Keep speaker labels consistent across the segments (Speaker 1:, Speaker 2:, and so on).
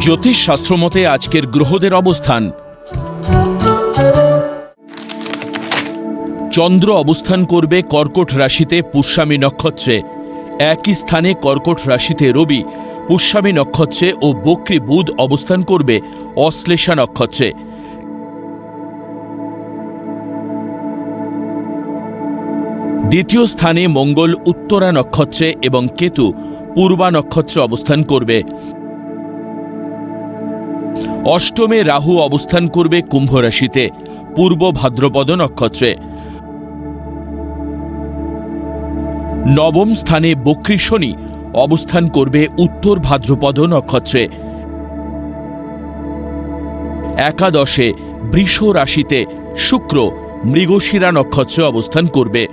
Speaker 1: জ্যোতিষ মতে আজকের গ্রহদের অবস্থান। চন্দ্র অবস্থান করবে কর্কট রাশিতে পুষ্যামী নক্ষত্রে। একই স্থানে কর্কট রাশিতে রবি, পুষ্যামী নক্ষত্রে ও বক্রী বুধ অবস্থান করবে অশ্লেষা নক্ষত্রে। দ্বিতীয় স্থানে মঙ্গল উত্তরা নক্ষত্রে এবং কেতু পূর্বা নক্ষত্রে অবস্থান করবে। অষ্টমে রাহু অবস্থান করবে কুম্ভ রাশিতে, পূর্ব ভাদ্রপদ নক্ষত্রে। নবম স্থানে বক্রী শনি অবস্থান করবে উত্তর ভাদ্রপদ নক্ষত্রে। একাদশে বৃষ রাশিতে শুক্র মৃগশিরা নক্ষত্রে অবস্থান করবে।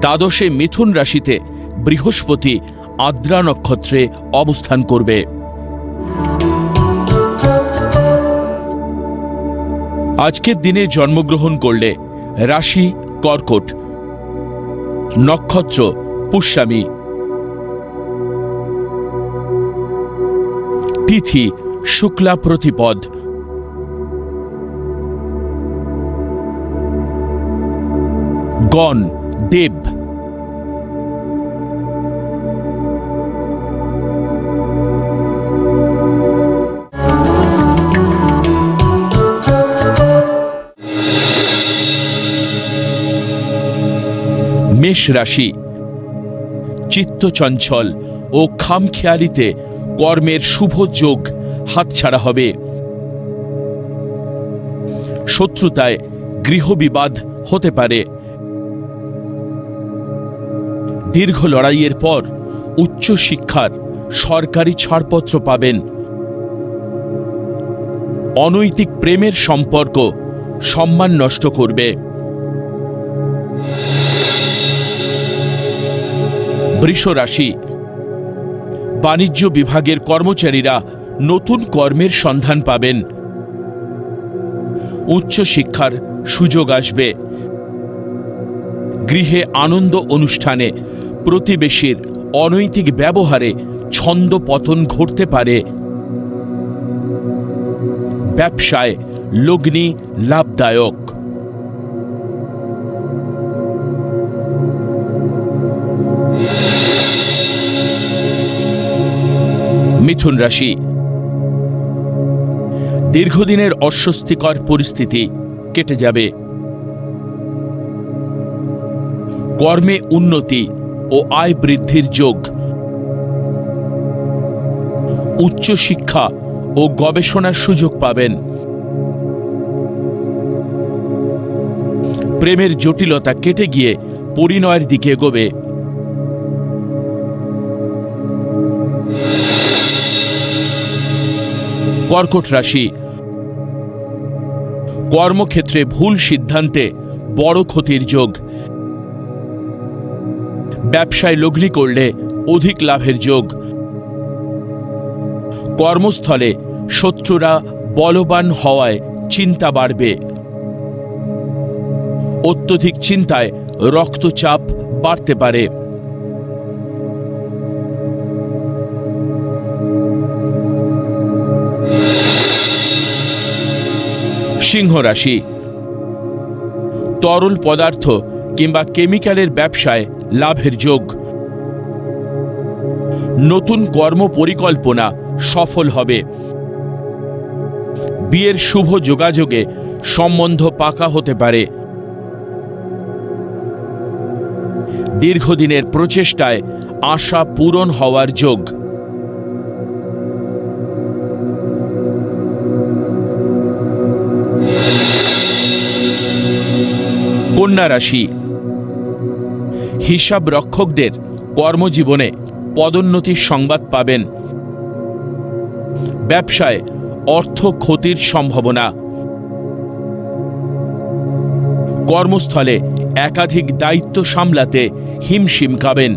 Speaker 1: দ্বাদশে মিথুন রাশিতে বৃহস্পতি আদ্রা নক্ষত্রে অবস্থান করবে। আজকের দিনে জন্মগ্রহণ করলে রাশি কর্কট নক্ষত্র পুষ্যামী তিথি শুক্লা প্রতিপদ। গণ দেব মেষ রাশি। চিত্তচঞ্চল ও খামখেয়ালিতে কর্মের শুভ যোগ হাতছাড়া হবে। শত্রুতায় গৃহবিবাদ হতে পারে। দীর্ঘ লড়াইয়ের পর উচ্চ শিক্ষার সরকারি ছাড়পত্র পাবেন। অনৈতিক প্রেমের সম্পর্ক সম্মান নষ্ট করবে। বৃষ রাশি। বাণিজ্য বিভাগের কর্মচারীরা নতুন কর্মের সন্ধান পাবেন। উচ্চ শিক্ষার সুযোগ আসবে। গৃহে আনন্দ অনুষ্ঠানে প্রতিবেশীর অনৈতিক ব্যবহারে ছন্দ পতন ঘটতে পারে। ব্যবসায় লগ্নি লাভদায়ক। মিথুন রাশি। দীর্ঘদিনের অস্বস্তিকর পরিস্থিতি কেটে যাবে। কর্মে উন্নতি ও আয় বৃদ্ধির যোগ। উচ্চ শিক্ষা ও গবেষণার সুযোগ পাবেন। প্রেমের জটিলতা কেটে গিয়ে পরিণয়ের দিকে এগোবে। কর্কট রাশি। কর্মক্ষেত্রে ভুল সিদ্ধান্তে বড় ক্ষতির যোগ। ব্যবসায় লগ্নি করলে অধিক লাভের যোগ। কর্মস্থলে শত্রুরা বলবান হওয়ায় চিন্তা বাড়বে। অত্যধিক চিন্তায় রক্তচাপ বাড়তে পারে। সিংহ রাশি। তরল পদার্থ কিংবা কেমিক্যালের ব্যবসায় লাভের যোগ। নতুন কর্ম পরিকল্পনা সফল হবে। বিয়ের শুভ যোগাযোগে সম্বন্ধ পাকা হতে পারে। দীর্ঘদিনের প্রচেষ্টায় আশা পূরণ হওয়ার যোগ। কন্যা রাশি হিসাব রক্ষকদের কর্মজীবনে পদোন্নতির সংবাদ পাবেন। ব্যবসায় অর্থ ক্ষতির সম্ভাবনা। কর্মস্থলে একাধিক দায়িত্ব সামলাতে হিমশিম খাবেন।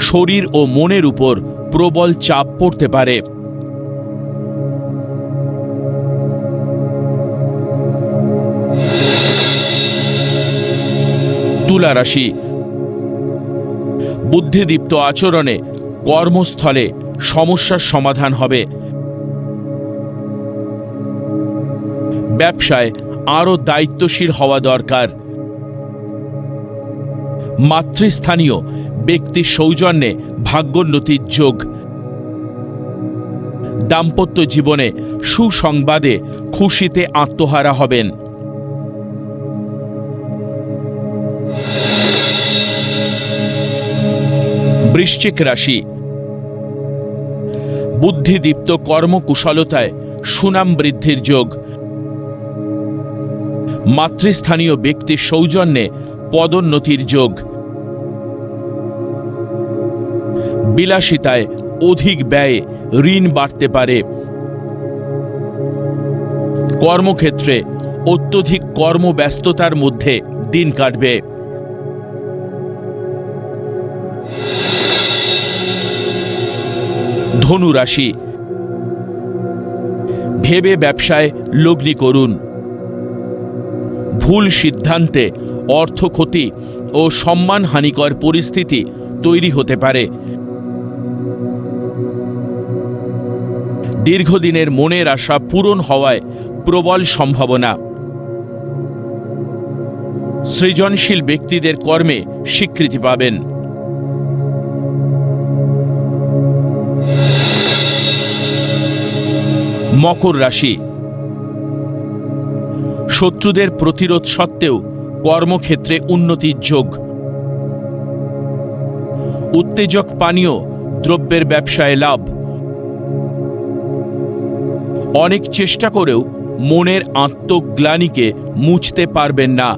Speaker 1: শরীর ও মনের উপর প্রবল চাপ পড়তে পারে। তুলা রাশি। বুদ্ধিদীপ্ত আচরণে কর্মস্থলে সমস্যার সমাধান হবে। ব্যবসায় আরও দায়িত্বশীল হওয়া দরকার। মাতৃস্থানীয় ব্যক্তির সৌজন্যে ভাগ্যোন্নতির যোগ। দাম্পত্য জীবনে সুসংবাদে খুশিতে আত্মহারা হবেন। বৃশ্চিক রাশি। বুদ্ধিদীপ্ত কর্মকুশলতায় সুনাম বৃদ্ধির যোগ। মাতৃস্থানীয় ব্যক্তির সৌজন্যে পদোন্নতির যোগ। বিলাসিতায় অধিক ব্যয়ে ঋণ বাড়তে পারে। কর্মক্ষেত্রে অত্যধিক কর্মব্যস্ততার মধ্যে দিন কাটবে। ধনু রাশি। ভেবে ব্যবসায় লগ্নি করুন। ভুল সিদ্ধান্তে অর্থ ক্ষতি ও সম্মানহানিকর পরিস্থিতি তৈরি হতে পারে। দীর্ঘদিনের মনের আশা পূরণ হওয়ায় প্রবল সম্ভাবনা। সৃজনশীল ব্যক্তিদের কর্মে স্বীকৃতি পাবেন। মকর রাশি। শত্রুদের প্রতিরোধ সত্ত্বেও কর্মক্ষেত্রে উন্নতির যোগ। উত্তেজক পানীয়, দ্রব্যের ব্যবসায় লাভ। অনেক চেষ্টা করেও মনের আত্মগ্লানিকে মুছতে পারবেন না।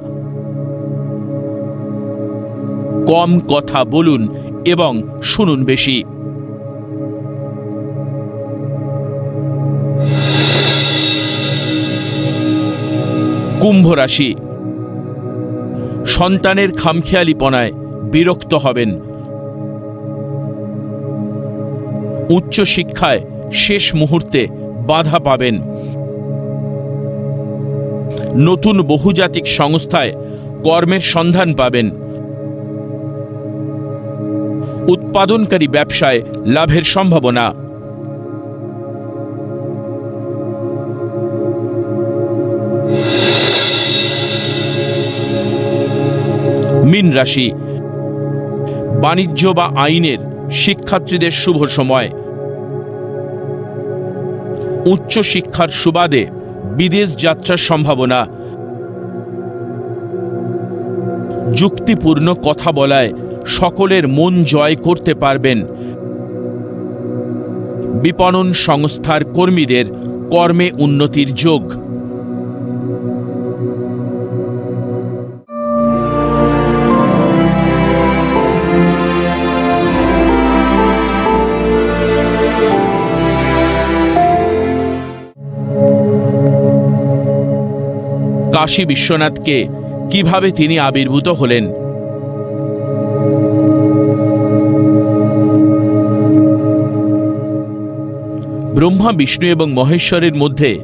Speaker 1: কম কথা বলুন এবং শুনুন বেশি। কুম্ভ রাশি। সন্তানের খামখেয়ালিপনায় বিরক্ত হবেন। উচ্চ শিক্ষায় শেষ মুহূর্তে বাধা পাবেন। নতুন বহুজাতিক সংস্থায় কর্মের সন্ধান পাবেন। উৎপাদনকারী ব্যবসায় লাভের সম্ভাবনা। মিন রাশি। বাণিজ্য বা আইনের শিক্ষার্থীদের শুভ সময়। উচ্চ শিক্ষার সুবাদে বিদেশ যাত্রার সম্ভাবনা। যুক্তিপূর্ণ কথা বলায় সকলের মন জয় করতে পারবেন। বিপণন সংস্থার কর্মীদের কর্মে উন্নতির যোগ। কাশী বিশ্বনাথকে কীভাবে তিনি আবির্ভূত হলেন? ব্রহ্মা, বিষ্ণু এবং মহেশ্বরের মধ্যে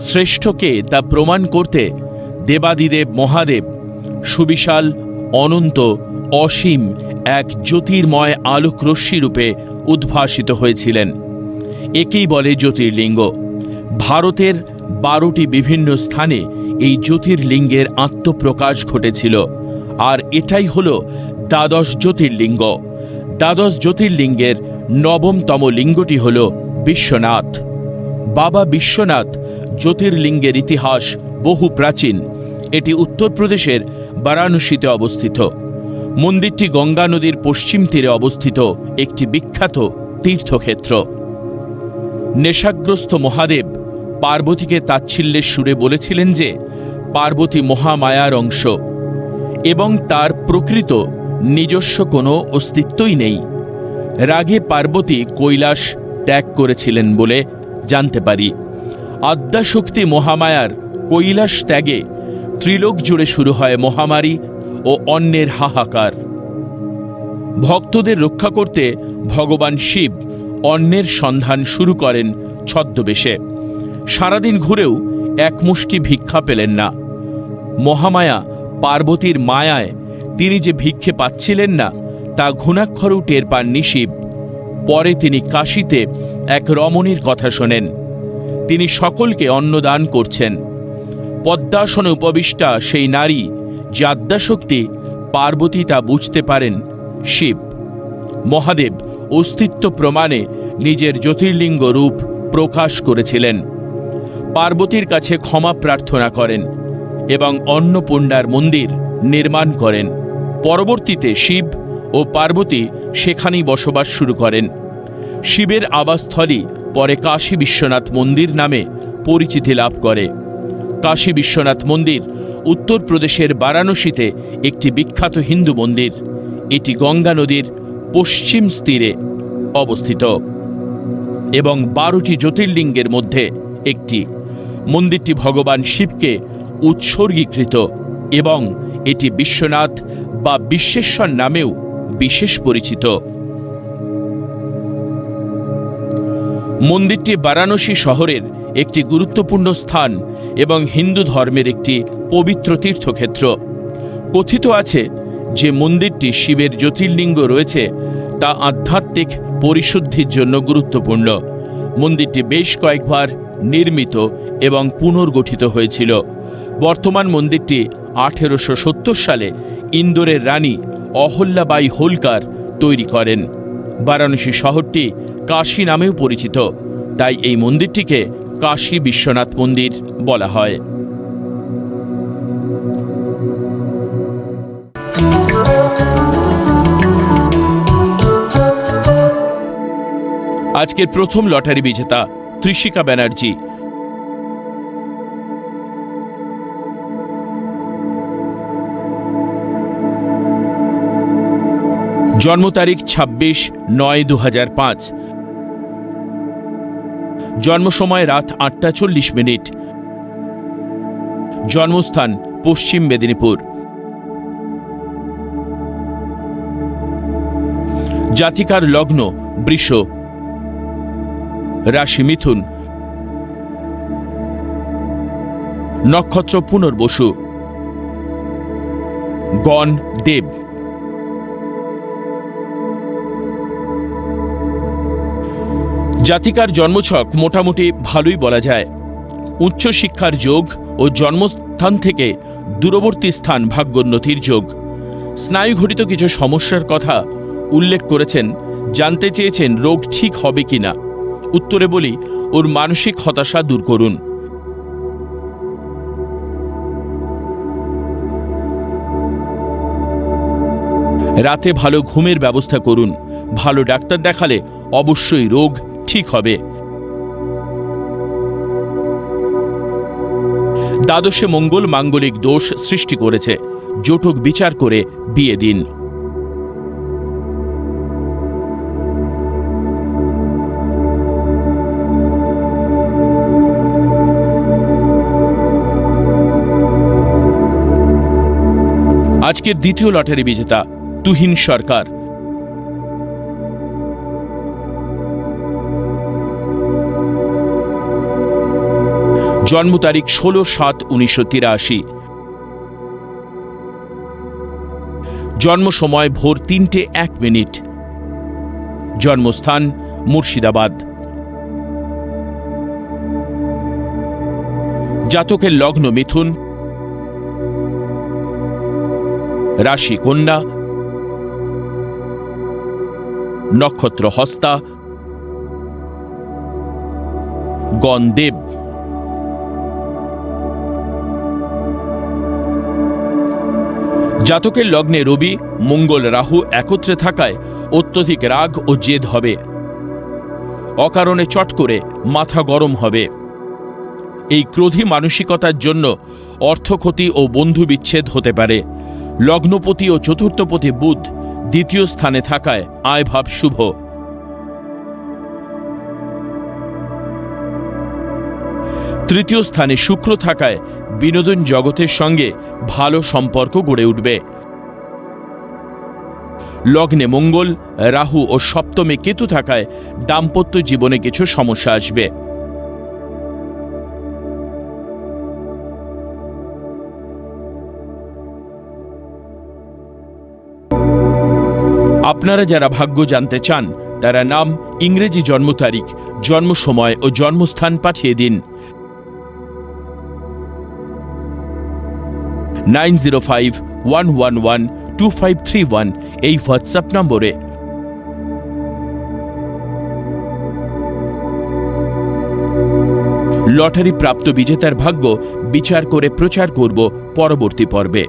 Speaker 1: শ্রেষ্ঠকে তা প্রমাণ করতে দেবাদিদেব মহাদেব, সুবিশাল, অনন্ত, অসীম এক জ্যোতির্ময় আলোক রশ্মি রূপে উদ্ভাসিত হয়েছিলেন। একেই বলে জ্যোতির্লিঙ্গ। ভারতের বারোটি বিভিন্ন স্থানে এই জ্যোতির্লিঙ্গের আত্মপ্রকাশ ঘটেছিল। আর এটাই হল দ্বাদশ জ্যোতির্লিঙ্গ। দ্বাদশ জ্যোতির্লিঙ্গের নবমতম লিঙ্গটি হল বিশ্বনাথ। বাবা বিশ্বনাথ জ্যোতির্লিঙ্গের ইতিহাস বহু প্রাচীন। এটি উত্তরপ্রদেশের বারাণসীতে অবস্থিত। মন্দিরটি গঙ্গা নদীর পশ্চিম তীরে অবস্থিত একটি বিখ্যাত তীর্থক্ষেত্র। নেশাগ্রস্ত মহাদেব পার্বতীকে তাচ্ছিল্যের সুরে বলেছিলেন যে, পার্বতী মহামায়ার অংশ। এবং তার প্রকৃত নিজস্ব কোনো অস্তিত্বই নেই। রাগে পার্বতী কৈলাস ত্যাগ করেছিলেন বলে জানতে পারি। আদ্যাশক্তি মহামায়ার কৈলাস ত্যাগে ত্রিলোক জুড়ে শুরু হয় মহামারী ও অন্যের হাহাকার। ভক্তদের রক্ষা করতে ভগবান শিব অন্যের সন্ধান শুরু করেন ছদ্মবেশে। সারাদিন ঘুরেও এক মুষ্টি ভিক্ষা পেলেন না। মহামায়া পার্বতীর মায়ায় তিনি যে ভিক্ষে পাচ্ছিলেন না, তা ঘুণাক্ষরেও টের পাননি শিব পরে তিনি কাশীতে এক রমণীর কথা শোনেন। তিনি সকলকে অন্নদান করছেন। পদ্মাসনে উপবিষ্টা সেই নারী যে আদ্যাশক্তি পার্বতী তা বুঝতে পারেন শিব। মহাদেব অস্তিত্ব প্রমাণে নিজের জ্যোতির্লিঙ্গ রূপ প্রকাশ করেছিলেন। পার্বতীর কাছে ক্ষমা প্রার্থনা করেন এবং অন্নপূর্ণার মন্দির নির্মাণ করেন। পরবর্তীতে শিব ও পার্বতী সেখানেই বসবাস শুরু করেন। শিবের আবাসস্থলই পরে কাশী বিশ্বনাথ মন্দির নামে পরিচিতি লাভ করে। কাশী বিশ্বনাথ মন্দির উত্তরপ্রদেশের বারাণসীতে একটি বিখ্যাত হিন্দু মন্দির। এটি গঙ্গা নদীর পশ্চিম তীরে অবস্থিত এবং বারোটি জ্যোতির্লিঙ্গের মধ্যে একটি। মন্দিরটি ভগবান শিবকে উৎসর্গীকৃত এবং এটি বিশ্বনাথ বা বিশ্বেশ্বর নামেও বিশেষ পরিচিত। মন্দিরটি বারাণসী শহরের একটি গুরুত্বপূর্ণ স্থান এবং হিন্দু ধর্মের একটি পবিত্র তীর্থক্ষেত্র। কথিত আছে যে মন্দিরটি শিবের জ্যোতির্লিঙ্গ রয়েছে, তা আধ্যাত্মিক পরিশুদ্ধির জন্য গুরুত্বপূর্ণ। মন্দিরটি বেশ কয়েকবার নির্মিত এবং পুনর্গঠিত হয়েছিল। বর্তমান মন্দিরটি আঠেরোশো সত্তর সালে ইন্দোরের রানী অহল্যাবাই হোলকার তৈরি করেন। বারাণসী শহরটি কাশী নামেও পরিচিত, তাই এই মন্দিরটিকে কাশী বিশ্বনাথ মন্দির বলা হয়। আজকের প্রথম লটারি বিজেতা ত্রিশিকা ব্যানার্জি। জন্ম তারিখ ছাব্বিশ নয় দু পাঁচ। জন্ম সময় রাত আটটা চল্লিশ মিনিট। জন্মস্থান পশ্চিম মেদিনীপুর। জাতিকার লগ্ন বৃষ। রাশি মিথুন। নক্ষত্র পুনর্বসু। গণ দেব। জাতিকার জন্মছক মোটামুটি ভালোই বলা যায়। উচ্চশিক্ষার যোগ ও জন্মস্থান থেকে দূরবর্তী স্থান ভাগ্যোন্নতির যোগ। স্নায়ুঘটিত কিছু সমস্যার কথা উল্লেখ করেছেন, জানতে চেয়েছেন রোগ ঠিক হবে কিনা। উত্তরে বলি, ওর মানসিক হতাশা দূর করুন। রাতে ভালো ঘুমের ব্যবস্থা করুন। ভালো ডাক্তার দেখালে অবশ্যই রোগ ঠিক হবে। দ্বাদশে মঙ্গল মাঙ্গলিক দোষ সৃষ্টি করেছে। জোটক বিচার করে বিয়ে দিন। আজকের দ্বিতীয় লটারি বিজেতা তুহিন সরকার। জন্ম তারিখ ষোলো সাত উনিশশো তিরাশি। জন্ম সময় ভোর তিনটে এক মিনিট। জন্মস্থান মুর্শিদাবাদ। জাতকের লগ্ন মিথুন রাশি কন্যা, নক্ষত্র হস্তা, গণদেব, জাতকের লগ্নে রবি, মঙ্গল রাহু একত্রে থাকায় অত্যধিক রাগ ও জেদ হবে। অকারণে চট করে মাথা গরম হবে। এই ক্রোধী মানসিকতার জন্য অর্থক্ষতি ও বন্ধু বিচ্ছেদ হতে পারে। লগ্নপতি ও চতুর্থপতি বুধ দ্বিতীয় স্থানে থাকায় আয়ভাব শুভ। তৃতীয় স্থানে শুক্র থাকায় বিনোদন জগতের সঙ্গে ভালো সম্পর্ক গড়ে উঠবে। লগ্নে মঙ্গল, রাহু ও সপ্তমে কেতু থাকায় দাম্পত্য জীবনে কিছু সমস্যা আসবে। আপনারা যারা ভাগ্য জানতে চান, তারা নাম, ইংরেজি জন্ম তারিখ, জন্ম সময় ও জন্মস্থান পাঠিয়ে দিন। Nine zero five one one one two five three one এই হোয়াটসঅ্যাপ নম্বরে। লটারি প্রাপ্ত বিজেতার ভাগ্য বিচার করে প্রচার করব পরবর্তী পর্বে।